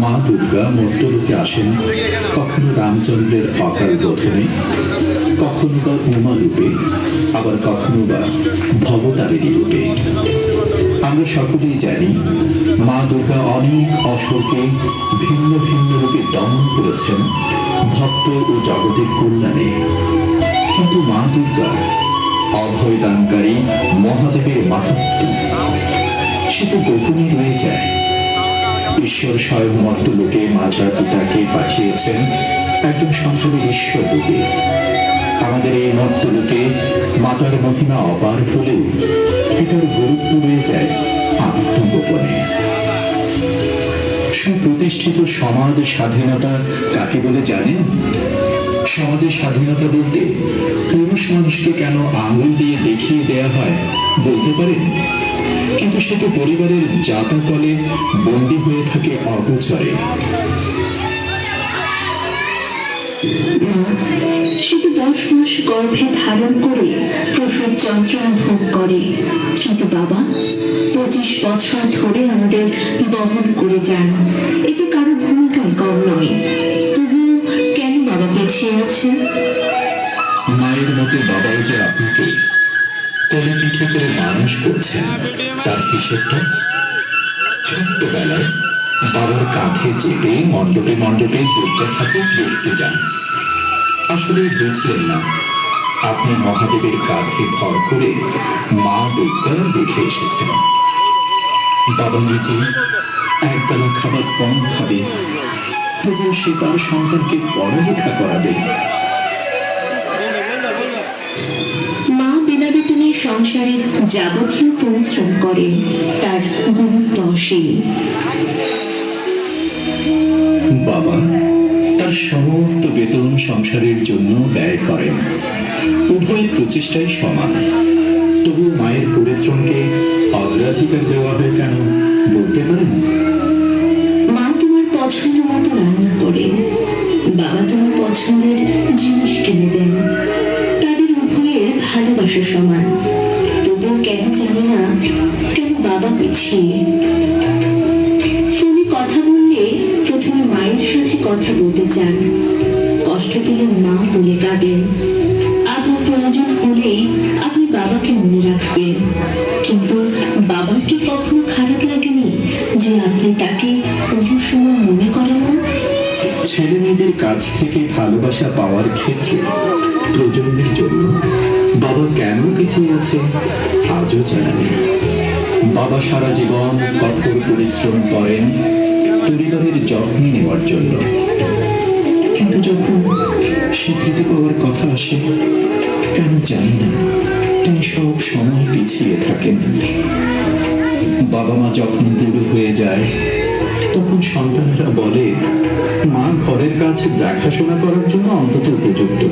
মা দুর্গা মর্তলোকে আসেন কখনো রামচন্দ্রের অকাল বোধনে কখনো বা উমা রূপে, আবার কখনো বা ভবতারিণী রূপে। আমরা সকলেই জানি মা দুর্গা অনেক অসুরকে ভিন্ন ভিন্ন রূপে দমন করেছেন ভক্ত ও জগতের কল্যাণে। কিন্তু মা দুর্গা অভয় দানকারী মহাদেবের মাহাত্ম সে তো গোপনে রয়ে যায়। ঈশ্বর স্বয়ং মর্তলোকে মাতা পিতাকে পাঠিয়েছেন একজন সংসারের ঈশ্বর রূপে আমাদের এই মর্তলোকে মাতার মহিমা অপার হলেও পিতার গুরুত্ব রয়ে যায় আত্মগোপনে। সুপ্রতিষ্ঠিত সমাজ স্বাধীনতা কাকে বলে জানেন? সমাজের স্বাধীনতা বলতে পুরুষ মানুষকে কেন আঙুল দিয়ে দেখিয়ে দেয়া হয় বলতে পারেন কিন্তু সে তো পরিবারের জাতাকলে বন্দী হয়ে থাকে অগোচরে। সে তো দশ মাস গর্ভে ধারণ করে প্রসব যন্ত্রণা ভোগ করে। কিন্তু বাবা, পঁচিশ বছর ধরে আমাদের বহন করে যান। এতে কারও ভূমিকায় কম নয়। তবুও কেন বাবা পিছিয়ে আছে কোলে পিঠে করে মানুষ করছেন তার হিসেবটা ছোট্টবেলায় বাবার কাঁধে চেপে মণ্ডপে মণ্ডপে দুর্গা ঠাকুর দেখতে যান। আসলে বুঝলেন না, আপনি মহাদেবের কাঁধে ভর করে মা দুর্গা দেখে এসেছেন। বাবা নিজে একবেলা খাবার কম খাবে, তবুও সে তার সন্তানকে পড়ালেখা করাবে। সংসারের যাবতীয় পরিশ্রম করেন তার গুরুত্ব অসীম। বাবা, তার সমস্ত বেতন সংসারের জন্য ব্যয় করেন। উভয়ের প্রচেষ্টাই সমান। তবু মায়ের পরিশ্রমকে অগ্রাধিকার দেওয়া হয় কেন, বলতে পারেন? ভালোবাসা সমান তবুও কেন জানি না কেন বাবা পিছিয়ে। ফোনে কথা বললে প্রথমে মায়ের সাথে কথা বলতে চান। কষ্ট পেলে মা বলে কাঁদেন। আপনার প্রয়োজন হলেই আপনি বাবাকে মনে রাখবেন। কিন্তু বাবার কি কখনো খারাপ লাগেনি যে আপনি তাকে অন্য সময় মনে করেন না? ছেলে মেয়েদের কাছ থেকে ভালোবাসা পাওয়ার ক্ষেত্রে প্রজন্মের জন্য বাবা কেন পিছিয়ে আছে, আজও জানা নেই। বাবা সারা জীবন কঠোর পরিশ্রম করেন, পরিবারের যত্ন নেওয়ার জন্য। কিন্তু যখন স্বীকৃতি পাওয়ার কথা আসে, কেন জানি না, তিনি সব সময় পিছিয়ে থাকেন। বাবা মা যখন বুড়ো হয়ে যায়, তখন সন্তানেরা বলে, মা ঘরের কাজ দেখাশোনা করার জন্য অন্তত উপযুক্ত।